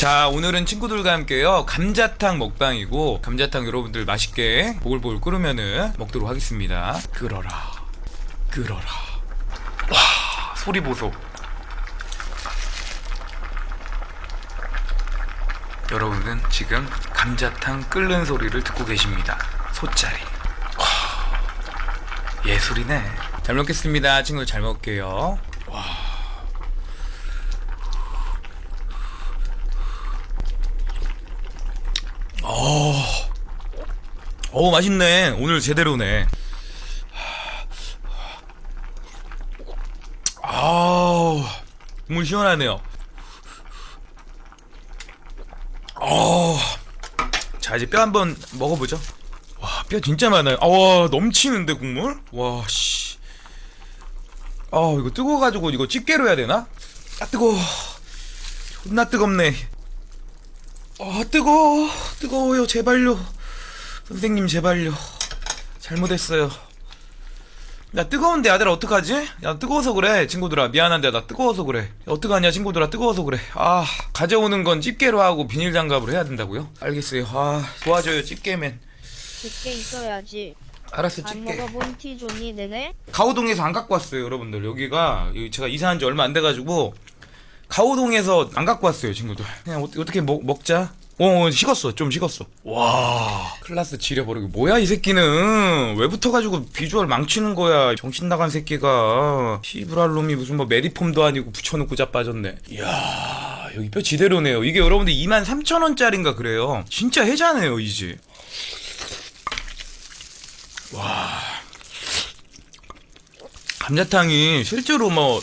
자 오늘은 친구들과 함께요. 감자탕 먹방이고 감자탕 여러분들 맛있게 보글보글 끓으면은 먹도록 하겠습니다. 끓어라. 끓어라. 와 소리 보소. 여러분은 지금 감자탕 끓는 소리를 듣고 계십니다. 소짜리. 와 예술이네. 잘 먹겠습니다. 친구들 잘 먹을게요 오 맛있네. 오늘 제대로네. 아우 국물 시원하네요. 어. 자 이제 뼈 한번 먹어보죠. 와 뼈 진짜 많아요. 아와 넘치는데 국물? 와씨. 아 이거 뜨거워가지고 이거 집게로 해야 되나? 아 뜨거워. 존나 뜨겁네. 아 뜨거워. 뜨거워요 제발요 선생님 제발요. 잘못했어요. 야 뜨거운데 아들아 어떡하지? 야 뜨거워서 그래 친구들아. 미안한데 나 뜨거워서 그래. 야, 어떡하냐 친구들아. 뜨거워서 그래. 아 가져오는 건 집게로 하고 비닐 장갑으로 해야 된다고요? 알겠어요. 아 도와줘요 집게맨. 집게 있어야지. 알았어 안 집게. 먹어본 티존이 되네. 가오동에서 안 갖고 왔어요 여러분들. 여기가 여기 제가 이사한 지 얼마 안 돼가지고 가오동에서 안 갖고 왔어요 친구들. 그냥 어, 어떻게 먹, 먹자 어 어, 식었어. 좀 식었어. 와 클라스 지려버리고. 뭐야 이 새끼는? 왜 붙어가지고 비주얼 망치는 거야? 정신 나간 새끼가. 시브랄 놈이 무슨 뭐 메리폼도 아니고 붙여놓고 자빠졌네. 이야 여기 뼈 지대로네요. 이게 여러분들 2만 3천 원짜리인가 그래요. 진짜 해자네요 이제 감자탕이 실제로 뭐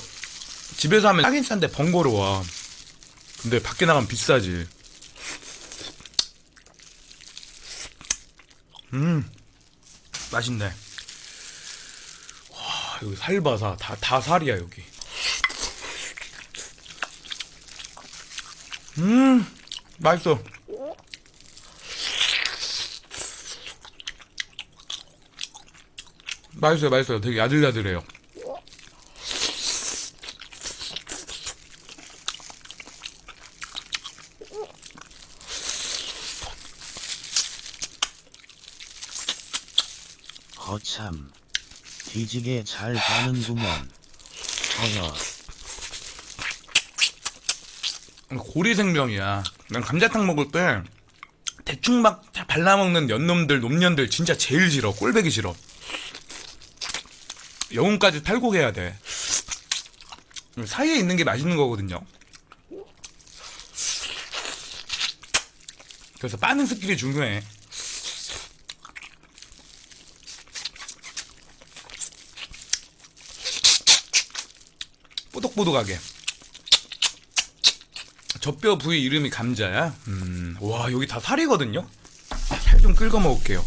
집에서 하면 싸긴 싼데 번거로워. 근데 밖에 나가면 비싸지. 음, 맛있네. 와, 여기 살바사 다, 다 살이야 여기. 음, 맛있어. 맛있어요, 맛있어요. 되게 야들야들해요. 거참 뒤지게 잘 가는구먼. 어여. 고리 생명이야. 난 감자탕 먹을 때 대충 막 발라먹는 연놈들, 놈년들 진짜 제일 싫어. 꼴배기 싫어. 영혼까지 탈곡해야 돼. 사이에 있는 게 맛있는 거거든요. 그래서 빠는 스킬이 중요해. 뽀독뽀독하게. 젖뼈 부위 이름이 감자야. 음, 와 여기 다 살이거든요. 살 좀 긁어 먹을게요.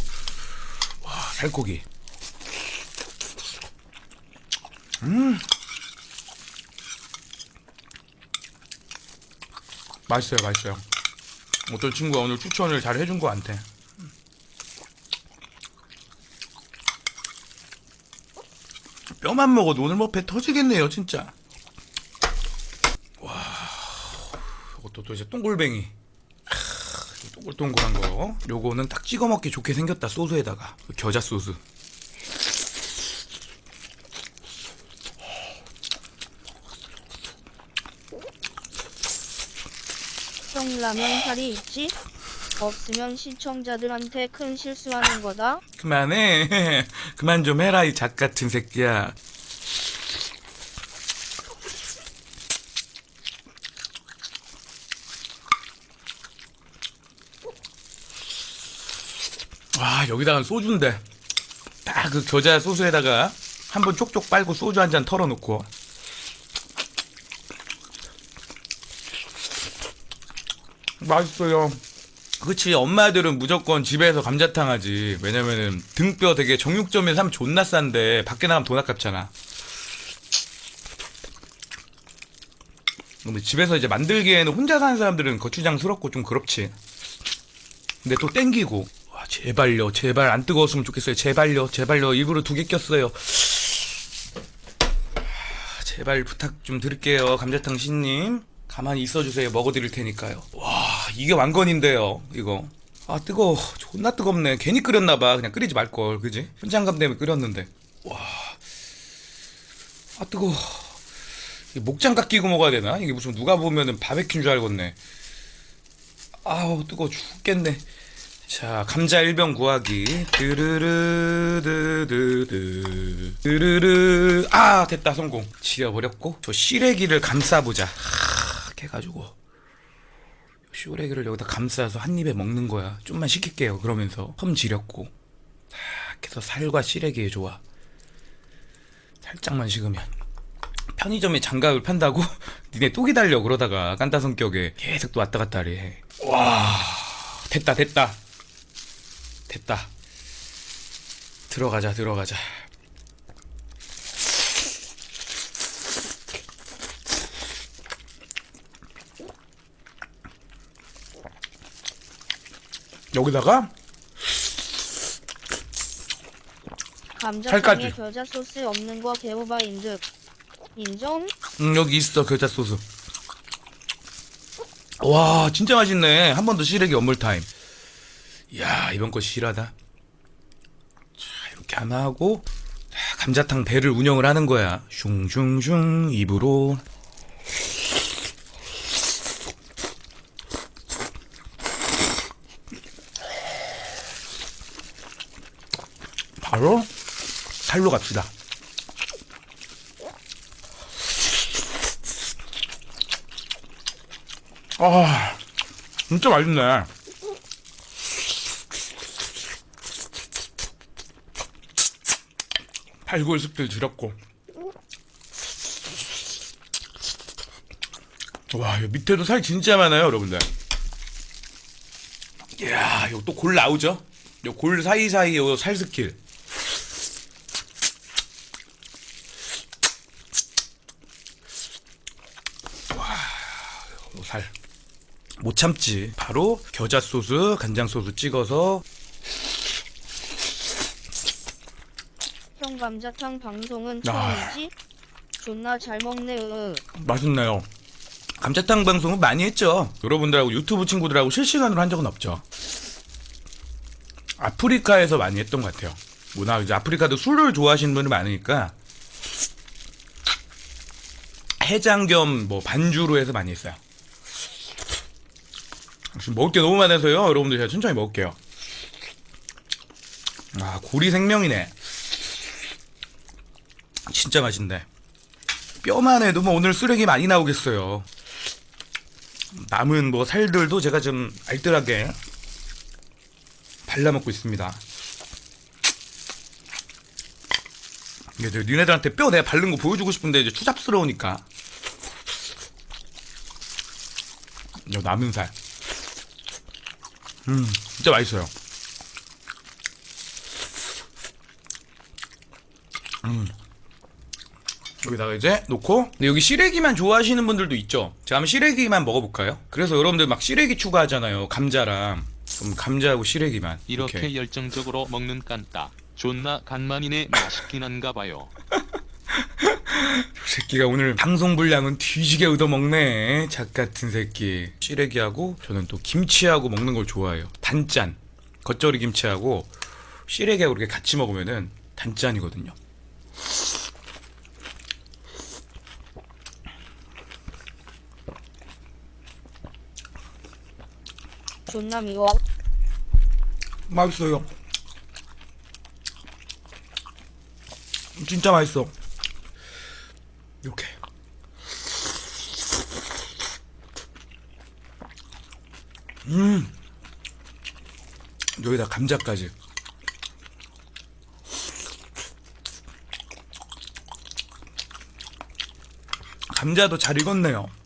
와 살코기. 음, 맛있어요, 맛있어요. 어떤 친구가 오늘 추천을 잘 해준 거 같아. 뼈만 먹어도 오늘 뭐 배 터지겠네요, 진짜. 이것도 또 이제 똥골뱅이. 크, 동글동글한 거. 요거는 딱 찍어 먹기 좋게 생겼다 소스에다가. 그 겨자 소스. 형 라면 살이 있지? 없으면 시청자들한테 큰 실수하는 거다. 그만해. 그만 좀 해라 이 작 같은 새끼야 와 여기다가 소주인데. 딱 그 겨자 소스에다가 한번 쪽쪽 빨고 소주 한 잔 털어놓고. 맛있어요. 그치 엄마들은 무조건 집에서 감자탕 하지. 왜냐면은 등뼈 되게 정육점에서 사면 존나 싼데 밖에 나가면 돈 아깝잖아. 근데 집에서 이제 만들기에는 혼자 사는 사람들은 거추장스럽고 좀 그렇지. 근데 또 땡기고. 와 제발요 제발 안 뜨거웠으면 좋겠어요. 제발요 제발요. 일부러 두 개 꼈어요. 하, 제발 부탁 좀 드릴게요 감자탕 신님. 가만히 있어주세요. 먹어드릴 테니까요. 와 이게 왕건인데요 이거. 아 뜨거워. 존나 뜨겁네. 괜히 끓였나봐. 그냥 끓이지 말걸 그지? 현장감 때문에 끓였는데. 와 아 뜨거워. 이게 목장갑 끼고 먹어야 되나? 이게 무슨 누가 보면은 바베큐인 줄 알겠네. 아우 뜨거워. 죽겠네 자 감자 1병 구하기. 드르르 드드드 드르르. 아 됐다 성공. 지려버렸고 저 시래기를 감싸보자. 하, 해가지고. 시래기를 여기다 감싸서 한 입에 먹는 거야. 좀만 시킬게요. 그러면서 텀 지렸고. 하, 이렇게 해서 살과 시래기의 조화 살짝만 식으면. 편의점에 장갑을 판다고? 니네 또 기다려. 그러다가 깐따 성격에 계속 또 왔다 갔다 하래 와 됐다 됐다 됐다. 들어가자, 들어가자. 여기다가 감자탕에 살까지. 겨자 소스 없는 거 개오바인 듯. 인정? 음, 여기 있어 겨자 소스. 와 진짜 맛있네. 한 번 더 시래기 엄물 타임. 이야 이번 거 실하다. 자 이렇게 하나 하고 자, 감자탕 배를 운영을 하는 거야. 슝슝슝 입으로. 바로 살로 갑시다. 아, 진짜 맛있네. 팔골 습들 줄였고. 와, 이 밑에도 살 진짜 많아요, 여러분들. 이야, 이거 또 골 나오죠? 이골 사이사이 요살 스킬. 요 살. 못 참지. 바로 겨자 소스, 간장 소스 찍어서 감자탕 방송은 아. 처음이지? 존나 잘 먹네 으. 맛있네요. 감자탕 방송은 많이 했죠. 여러분들하고 유튜브 친구들하고 실시간으로 한 적은 없죠. 아프리카에서 많이 했던 것 같아요. 뭐나 이제 아프리카도 술을 좋아하시는 분이 많으니까 해장 겸 뭐 반주로 해서 많이 했어요. 지금 먹을 게 너무 많아서요. 여러분들 제가 천천히 먹을게요. 아 고리 생명이네. 진짜 맛있네. 뼈만 해도 뭐 오늘 쓰레기 많이 나오겠어요. 남은 뭐 살들도 제가 좀 알뜰하게 발라먹고 있습니다. 저 니네들한테 뼈 내가 바른 거 보여주고 싶은데 이제 추잡스러우니까. 요 남은 살. 음, 진짜 맛있어요. 여기다가 이제 놓고. 근데 여기 시래기만 좋아하시는 분들도 있죠? 제가 한번 시래기만 먹어볼까요? 그래서 여러분들 막 시래기 추가하잖아요 감자랑. 그럼 감자하고 시래기만. 이렇게 이렇게. 열정적으로 먹는 깐따. 존나 간만이네 맛있긴 한가 봐요. 이 새끼가 오늘 방송 분량은 뒤지게 얻어먹네 작 같은 새끼. 시래기하고 저는 또 김치하고 먹는 걸 좋아해요. 단짠. 겉절이 김치하고 시래기하고 이렇게 같이 먹으면은 단짠이거든요 존나 미워. 맛있어요. 진짜 맛있어. 이렇게. 음. 여기다 감자까지. 감자도 잘 익었네요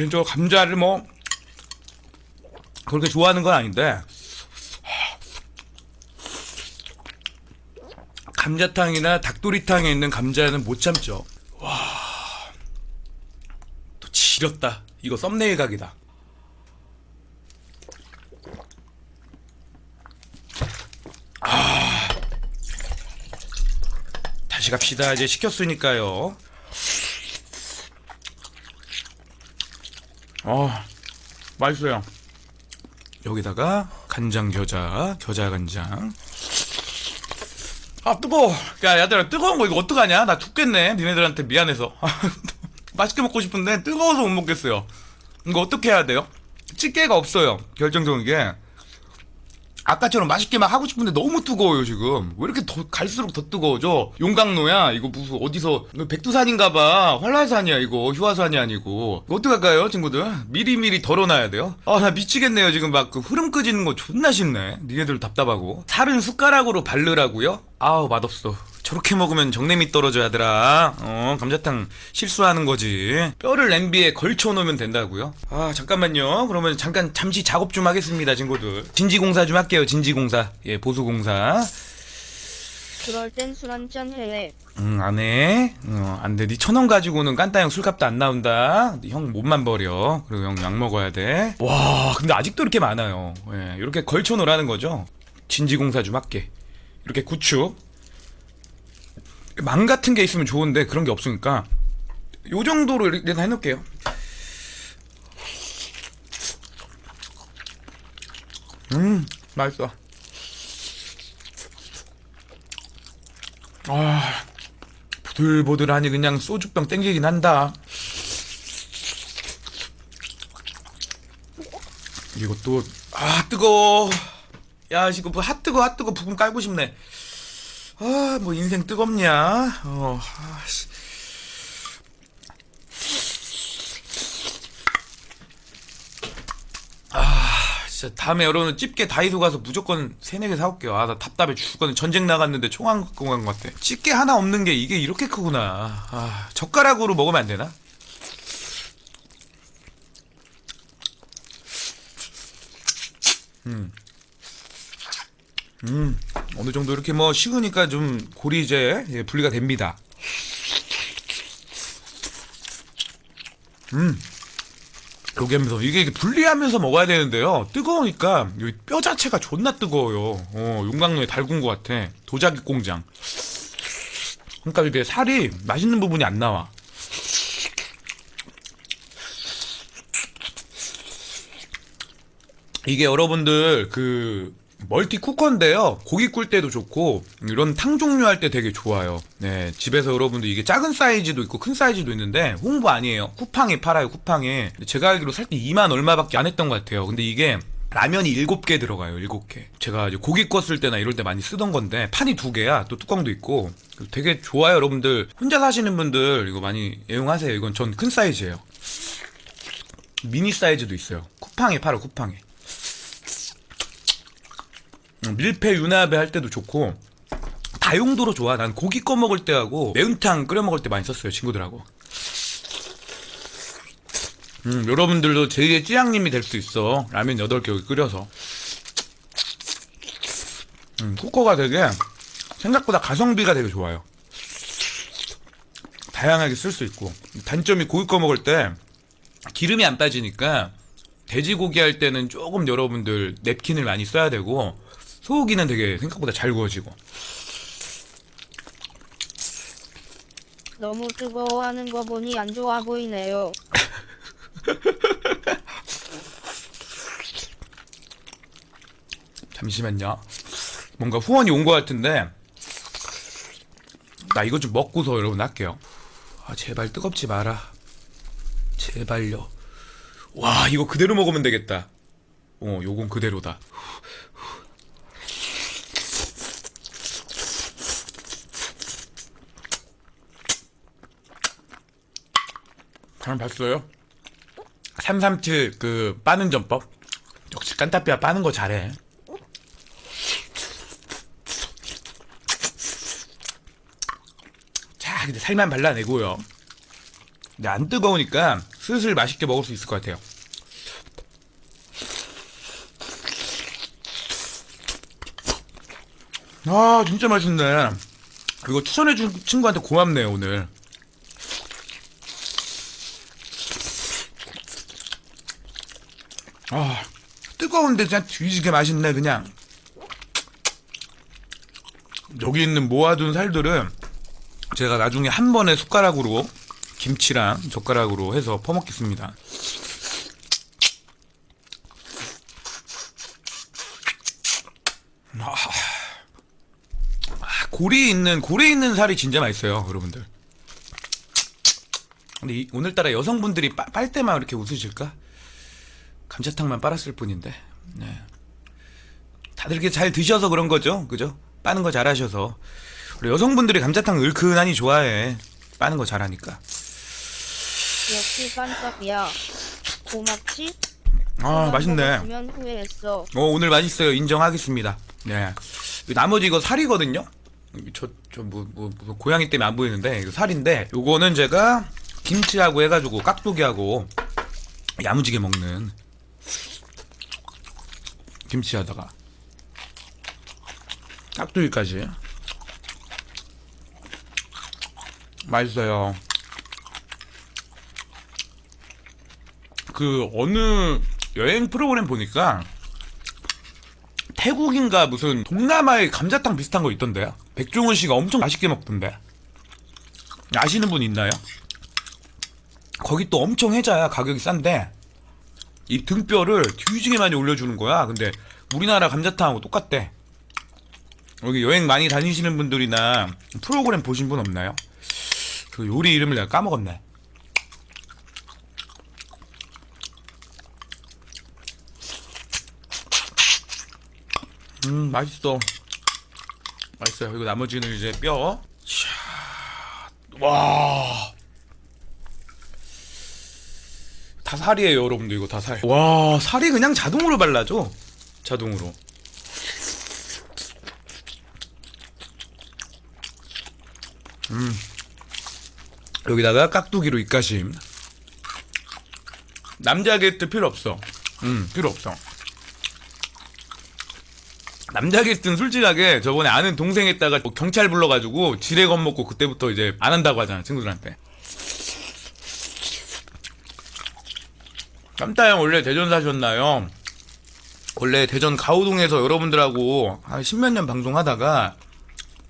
개인적으로 감자를 뭐 그렇게 좋아하는 건 아닌데 감자탕이나 닭도리탕에 있는 감자는 못 참죠. 와, 또 지렸다. 이거 썸네일 각이다. 아, 다시 갑시다. 이제 시켰으니까요. 어 맛있어요. 여기다가 간장 겨자 겨자 간장. 아 뜨거워. 야 야들아 뜨거운 거 이거 어떡하냐? 나 죽겠네 니네들한테 미안해서. 맛있게 먹고 싶은데 뜨거워서 못 먹겠어요. 이거 어떻게 해야 돼요? 찌개가 없어요 결정적인 게 아까처럼 맛있게 막 하고 싶은데 너무 뜨거워요 지금. 왜 이렇게 더 갈수록 더 뜨거워져? 용광로야? 이거 무슨 어디서 백두산인가봐. 활화산이야 이거. 휴화산이 아니고. 어떡할까요 친구들? 미리미리 덜어놔야 돼요? 아 나 미치겠네요 지금 막 그 흐름 끄지는 거 존나 싫네. 니네들 답답하고. 살은 숟가락으로 바르라고요? 아우 맛없어 저렇게 먹으면 정내미 떨어져야더라. 어, 감자탕 실수하는 거지. 뼈를 냄비에 걸쳐 놓으면 된다고요? 아, 잠깐만요. 그러면 잠깐 잠시 작업 좀 하겠습니다, 친구들. 진지 공사 좀 할게요. 진지 공사. 예, 보수 공사. 그럴 땐 술 한 잔 해래. 응, 안 해. 어, 안 돼. 니 천 원 가지고는 깐따 형 술값도 안 나온다. 형 몸만 버려. 그리고 형 약 먹어야 돼. 와, 근데 아직도 이렇게 많아요. 예, 이렇게 걸쳐 놓으라는 거죠. 진지 공사 좀 할게. 이렇게 구축. 망 같은 게 있으면 좋은데 그런 게 없으니까 요 정도로 일단 해놓을게요. 음, 맛있어. 아, 보들보들하니 그냥 소주병 땡기긴 한다. 이것도 아 뜨거워. 야 이거 뭐 핫뜨거 핫뜨거 부금 깔고 싶네. 아 뭐 인생 뜨겁냐? 어. 아, 씨. 아, 진짜 다음에 여러분 집게 다이소 가서 무조건 세네 개 사올게요. 아 나 답답해 죽겠네. 전쟁 나갔는데 총 안 갖고 간 것 같아. 집게 하나 없는 게 이게 이렇게 크구나. 아 젓가락으로 먹으면 안 되나? 음, 어느 정도 이렇게 뭐 식으니까 좀 골이 이제 예, 분리가 됩니다. 음, 여기 하면서 이게 분리하면서 먹어야 되는데요. 뜨거우니까 여기 뼈 자체가 존나 뜨거워요. 어, 용광로에 달군 것 같아. 도자기 공장. 그러니까 이게 살이 맛있는 부분이 안 나와. 이게 여러분들 그 멀티 쿠커인데요. 고기 꿀 때도 좋고 이런 탕 종류 할 때 되게 좋아요. 네, 집에서 여러분들 이게 작은 사이즈도 있고 큰 사이즈도 있는데 홍보 아니에요. 쿠팡에 팔아요. 쿠팡에. 제가 알기로 살 때 2만 얼마밖에 안 했던 것 같아요. 근데 이게 라면이 7개 들어가요. 7개. 제가 이제 고기 껐을 때나 이럴 때 많이 쓰던 건데 판이 두 개야. 또 뚜껑도 있고 되게 좋아요, 여러분들. 혼자 사시는 분들 이거 많이 애용하세요. 이건 전 큰 사이즈예요. 미니 사이즈도 있어요. 쿠팡에 팔아. 쿠팡에. 음, 밀폐 윤활배 할 때도 좋고 다용도로 좋아. 난 고기 꺼 먹을 때하고 매운탕 끓여 먹을 때 많이 썼어요 친구들하고. 음, 여러분들도 제2의 찌양님이 될 수 있어. 라면 8개 여기 끓여서. 음, 쿠커가 되게 생각보다 가성비가 되게 좋아요. 다양하게 쓸 수 있고 단점이 고기 꺼 먹을 때 기름이 안 빠지니까 돼지고기 할 때는 조금 여러분들 냅킨을 많이 써야 되고 소고기는 되게 생각보다 잘 구워지고. 너무 뜨거워하는 거 보니 안 좋아 보이네요. 잠시만요. 뭔가 후원이 온 것 같은데 나 이거 좀 먹고서 여러분 할게요. 아 제발 뜨겁지 마라. 제발요. 와 이거 그대로 먹으면 되겠다. 어 요건 그대로다 사람 봤어요? 337 그 빠는 전법. 역시 깐따삐아 빠는 거 잘해. 자 근데 살만 발라내고요. 근데 안 뜨거우니까 슬슬 맛있게 먹을 수 있을 것 같아요. 아 진짜 맛있네. 이거 추천해준 친구한테 고맙네요 오늘 아, 뜨거운데 그냥 뒤지게 맛있네 그냥. 여기 있는 모아둔 살들은 제가 나중에 한 번에 숟가락으로 김치랑 젓가락으로 해서 퍼먹겠습니다. 아, 아, 고리 있는 고리 있는 살이 진짜 맛있어요 여러분들. 근데 이, 오늘따라 여성분들이 빨, 빨대만 이렇게 웃으실까? 감자탕만 빨았을 뿐인데. 네. 다들 이렇게 잘 드셔서 그런 거죠, 그죠? 빠는 거 잘하셔서. 우리 여성분들이 감자탕 을큰하니 좋아해. 빠는 거 잘하니까. 역시 깜짝이야. 고맙지? 아, 맛있네. 후회했어. 어, 오늘 맛있어요. 인정하겠습니다. 네. 이 나머지 이거 살이거든요. 저, 저, 뭐, 뭐, 뭐 고양이 때문에 안 보이는데, 이거 살인데, 요거는 제가 김치하고 해가지고 깍두기하고 야무지게 먹는 김치 하다가 깍두기까지. 맛있어요. 그, 어느 여행 프로그램 보니까 태국인가 무슨 동남아의 감자탕 비슷한 거 있던데요. 백종원 씨가 엄청 맛있게 먹던데. 아시는 분 있나요? 거기 또 엄청 해자야 가격이 싼데 이 등뼈를 뒤지게 많이 올려주는 거야. 근데 우리나라 감자탕하고 똑같대. 여기 여행 많이 다니시는 분들이나 프로그램 보신 분 없나요? 그 요리 이름을 내가 까먹었네. 음 맛있어 맛있어요 그리고 나머지는 이제 뼈 샤, 와. 다 살이에요 여러분들 이거 다 살 와 살이 그냥 자동으로 발라줘 자동으로. 음. 여기다가 깍두기로 입가심. 남자 게스트 필요 없어. 음. 필요 없어. 남자 게스트는 솔직하게 저번에 아는 동생 했다가 뭐 경찰 불러가지고 지뢰 겁먹고 그때부터 이제 안 한다고 하잖아 친구들한테 깜따형 원래 대전 사셨나요? 원래 대전 가오동에서 여러분들하고 한 십몇 년 방송하다가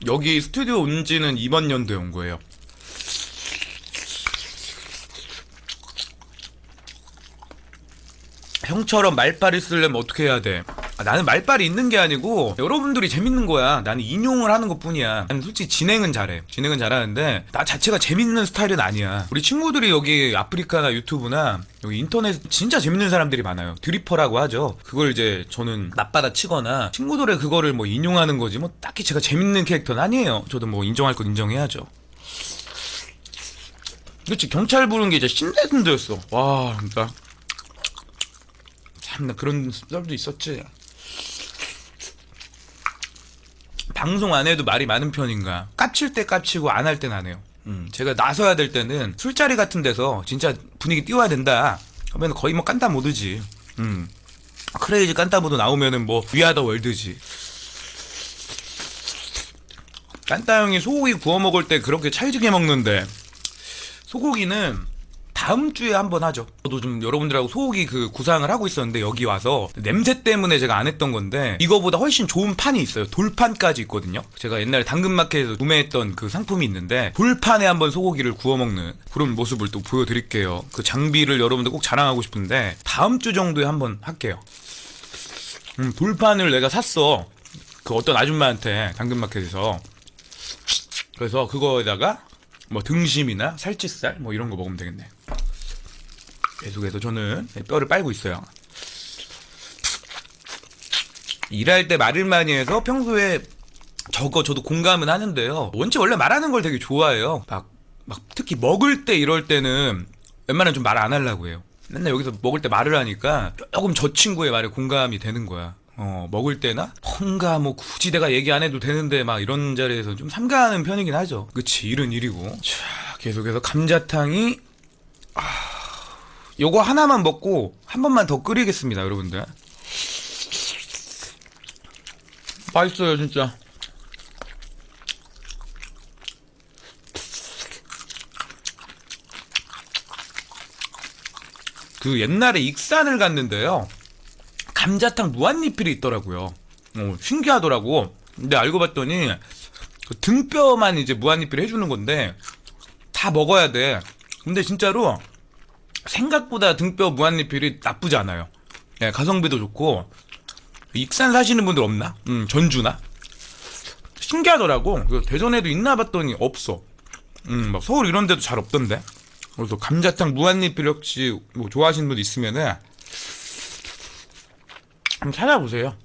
여기 스튜디오 온 지는 이번 연도에 온 거예요 형처럼 말빨이 쓰려면 어떻게 해야 돼? 아, 나는 말빨이 있는 게 아니고 여러분들이 재밌는 거야. 나는 인용을 하는 것 뿐이야. 나는 솔직히 진행은 잘해. 진행은 잘하는데 나 자체가 재밌는 스타일은 아니야. 우리 친구들이 여기 아프리카나 유튜브나 여기 인터넷 진짜 재밌는 사람들이 많아요. 드리퍼라고 하죠. 그걸 이제 저는 낮받아 치거나 친구들의 그거를 뭐 인용하는 거지 뭐 딱히 제가 재밌는 캐릭터는 아니에요. 저도 뭐 인정할 건 인정해야죠. 그렇지 경찰 부른 게 이제 신레전드였어. 와 진짜. 참나 그런 썰도 있었지. 방송 안 해도 말이 많은 편인가? 깝칠 때 깝치고 안 할 땐 안 해요. 음, 제가 나서야 될 때는 술자리 같은 데서 진짜 분위기 띄워야 된다. 하면 거의 뭐 깐다 모드지. 음. 크레이지 깐다 모드 나오면은 뭐 위아더 월드지. 깐따 형이 소고기 구워 먹을 때 그렇게 찰지게 먹는데 소고기는 다음 주에 한번 하죠. 저도 좀 여러분들하고 소고기 그 구상을 하고 있었는데 여기 와서 냄새 때문에 제가 안 했던 건데 이거보다 훨씬 좋은 판이 있어요. 돌판까지 있거든요. 제가 옛날에 당근마켓에서 구매했던 그 상품이 있는데 돌판에 한번 소고기를 구워 먹는 그런 모습을 또 보여드릴게요. 그 장비를 여러분들 꼭 자랑하고 싶은데 다음 주 정도에 한번 할게요. 음, 돌판을 내가 샀어. 그 어떤 아줌마한테 당근마켓에서 그래서 그거에다가 뭐 등심이나 살치살 뭐 이런 거 먹으면 되겠네. 계속해서 저는 뼈를 빨고 있어요. 일할 때 말을 많이 해서 평소에 저거 저도 공감은 하는데요. 원체 원래 말하는 걸 되게 좋아해요. 막, 막 특히 먹을 때 이럴 때는 웬만하면 좀 말 안 하려고 해요. 맨날 여기서 먹을 때 말을 하니까 조금 저 친구의 말에 공감이 되는 거야. 어, 먹을 때나 뭔가 뭐 굳이 내가 얘기 안 해도 되는데 막 이런 자리에서 좀 삼가하는 편이긴 하죠. 그치, 일은 일이고. 자, 계속해서 감자탕이 아, 요거 하나만 먹고 한 번만 더 끓이겠습니다, 여러분들. 맛있어요, 진짜. 그 옛날에 익산을 갔는데요. 감자탕 무한리필이 있더라고요. 어, 신기하더라고. 근데 알고 봤더니 그 등뼈만 이제 무한리필 해주는 건데 다 먹어야 돼. 근데 진짜로 생각보다 등뼈 무한리필이 나쁘지 않아요. 예, 가성비도 좋고 익산 사시는 분들 없나? 음, 전주나? 신기하더라고. 그래서 대전에도 있나 봤더니 없어. 음, 막 서울 이런 데도 잘 없던데. 그래서 감자탕 무한리필 혹시 뭐 좋아하시는 분 있으면은 한번 찾아보세요.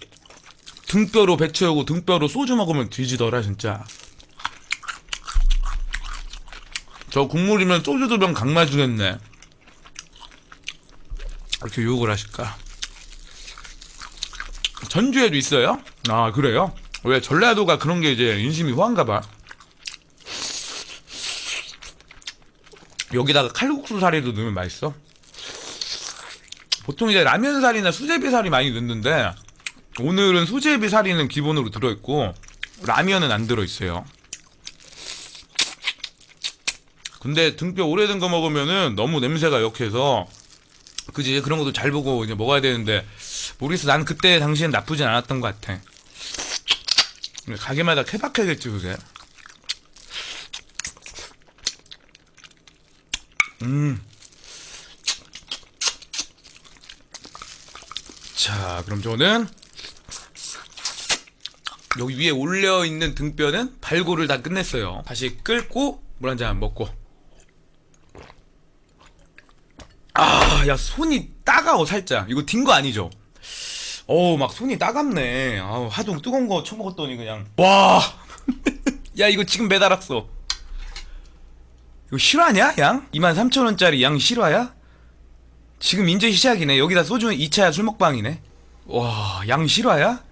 등뼈로 배 채우고 등뼈로 소주 먹으면 뒤지더라 진짜. 저 국물이면 소주 두 병 강마 주겠네. 이렇게 유혹을 하실까? 전주에도 있어요? 아 그래요? 왜 전라도가 그런 게 이제 인심이 호한가 봐. 여기다가 칼국수 사리도 넣으면 맛있어. 보통 이제 라면 사리나 수제비 사리 많이 넣는데 오늘은 수제비 사리는 기본으로 들어있고 라면은 안 들어있어요. 근데 등뼈 오래된 거 먹으면은 너무 냄새가 역해서 그지 그런 것도 잘 보고 이제 먹어야 되는데 모르겠어 난 그때 당시엔 나쁘진 않았던 것 같아. 가게마다 케바케겠지 그게. 음. 자, 그럼 저는 여기 위에 올려 있는 등뼈는 발골을 다 끝냈어요. 다시 끓고 물 한 잔 먹고. 아, 야 손이 따가워 살짝. 이거 딘 거 아니죠? 어우, 막 손이 따갑네. 아우, 하도 뜨거운 거 처먹었더니 그냥. 와. 야, 이거 지금 매달았어. 이거 실화냐, 양? 23,000원짜리 양 실화야? 지금 인제 시작이네. 여기다 소주 2차 술 먹방이네. 와, 양 실화야?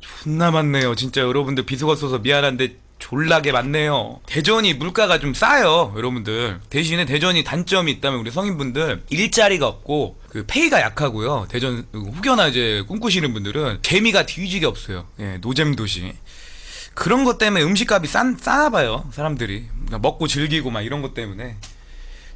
존나 많네요. 진짜 여러분들 비속었어서 미안한데 졸라게 많네요. 대전이 물가가 좀 싸요, 여러분들. 대신에 대전이 단점이 있다면 우리 성인분들 일자리가 없고 그 페이가 약하고요. 대전 혹여나 이제 꿈꾸시는 분들은 재미가 뒤지게 없어요. 예, 노잼 도시. 그런 것 때문에 음식값이 싼, 싸나 봐요, 사람들이. 그러니까 먹고 즐기고 막 이런 것 때문에.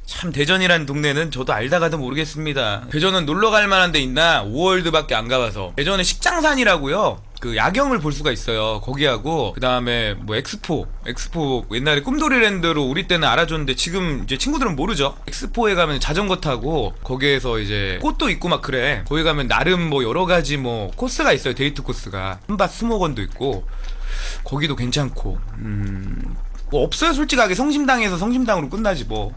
참 대전이란 동네는 저도 알다가도 모르겠습니다. 대전은 놀러 갈 만한 데 있나? 5월드밖에 안 가봐서. 대전에 식장산이라고요. 그 야경을 볼 수가 있어요. 거기하고 그다음에 뭐 엑스포, 엑스포 옛날에 꿈돌이랜드로 우리 때는 알아줬는데 지금 이제 친구들은 모르죠. 엑스포에 가면 자전거 타고 거기에서 이제 꽃도 있고 막 그래. 거기 가면 나름 뭐 여러 가지 뭐 코스가 있어요. 데이트 코스가 한밭 스모건도 있고 거기도 괜찮고 음. 뭐 없어요 솔직하게 성심당에서 성심당으로 끝나지 뭐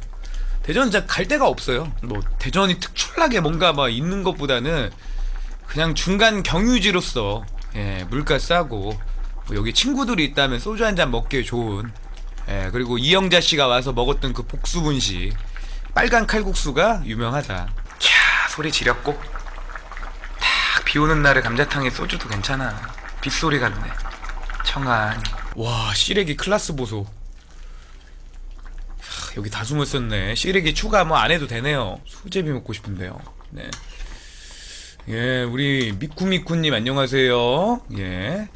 대전 진짜 갈 데가 없어요 뭐 대전이 특출나게 뭔가 막 있는 것보다는 그냥 중간 경유지로서 예 물가 싸고 뭐 여기 친구들이 있다면 소주 한 잔 먹기에 좋은 예 그리고 이영자 씨가 와서 먹었던 그 복수분식 빨간 칼국수가 유명하다. 캬 소리 지렸고. 딱 비오는 날에 감자탕에 소주도 괜찮아. 빗소리 같네. 청안 와 시래기 클라스 보소. 하, 여기 다 숨었었네. 시래기 추가 뭐 안 해도 되네요. 수제비 먹고 싶은데요. 네. 예 우리 미쿠미쿠님 안녕하세요 예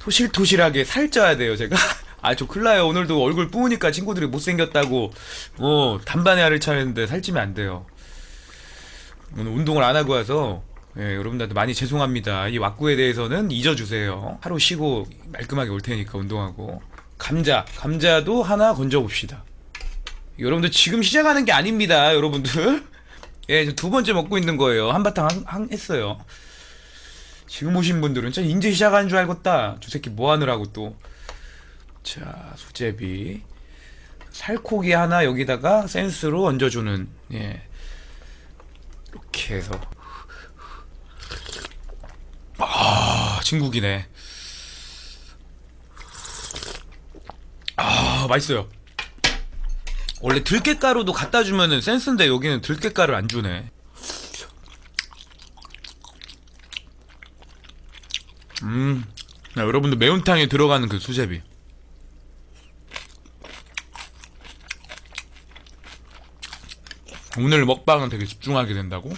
토실토실하게 살쪄야 돼요 제가 아저 클라요 오늘도 얼굴 뿌우니까 친구들이 못생겼다고 뭐 단반에 알을 차는데 살찌면 안 돼요 오늘 운동을 안 하고 와서 예, 여러분들한테 많이 죄송합니다. 이 왁구에 대해서는 잊어주세요. 하루 쉬고 말끔하게 올 테니까 운동하고. 감자, 감자도 하나 건져봅시다. 여러분들 지금 시작하는 게 아닙니다, 여러분들. 예, 두 번째 먹고 있는 거예요. 한바탕 한, 한- 했어요. 지금 오신 분들은 진짜 인제 시작하는 줄 알겠다. 저 새끼 뭐 하느라고 또. 자, 수제비. 살코기 하나 여기다가 센스로 얹어주는, 예. 이렇게 해서. 아, 진국이네. 아, 맛있어요. 원래 들깨가루도 갖다 주면은 센스인데 여기는 들깨가루 안 주네. 음, 야, 여러분들 매운탕에 들어가는 그 수제비. 오늘 먹방은 되게 집중하게 된다고?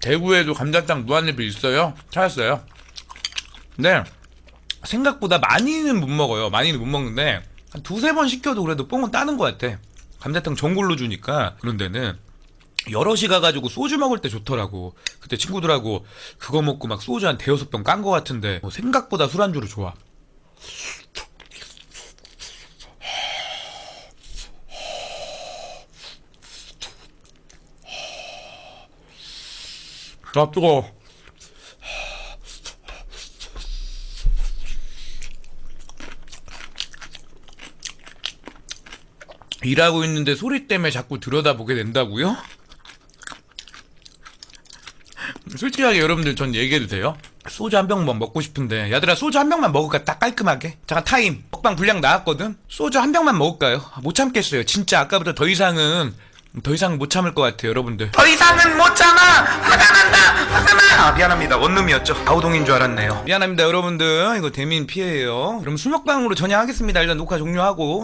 대구에도 감자탕 무한리필 있어요. 찾았어요. 근데 생각보다 많이는 못 먹어요. 많이는 못 먹는데 한 두세 번 시켜도 그래도 뽕은 따는 것 같아. 감자탕 전골로 주니까 그런 데는 여럿이 가가지고 소주 먹을 때 좋더라고. 그때 친구들하고 그거 먹고 막 소주 한 대여섯 병 깐 것 같은데 뭐 생각보다 술안주로 좋아. 아 뜨거. 일하고 있는데 소리 때문에 자꾸 들여다보게 된다고요? 솔직하게 여러분들 전 얘기해도 돼요? 소주 한 병만 먹고 싶은데. 야들아 소주 한 병만 먹을까? 딱 깔끔하게. 잠깐 타임. 먹방 분량 나왔거든? 소주 한 병만 먹을까요? 아, 못 참겠어요. 진짜 아까부터 더 이상은 더 이상 못 참을 것 같아요 여러분들. 더 이상은 못 참아! 화가 난다! 화가 나! 아, 미안합니다. 원룸이었죠. 아우동인 줄 알았네요. 미안합니다 여러분들. 이거 대민 피해예요. 그럼 술 먹방으로 전향하겠습니다. 일단 녹화 종료하고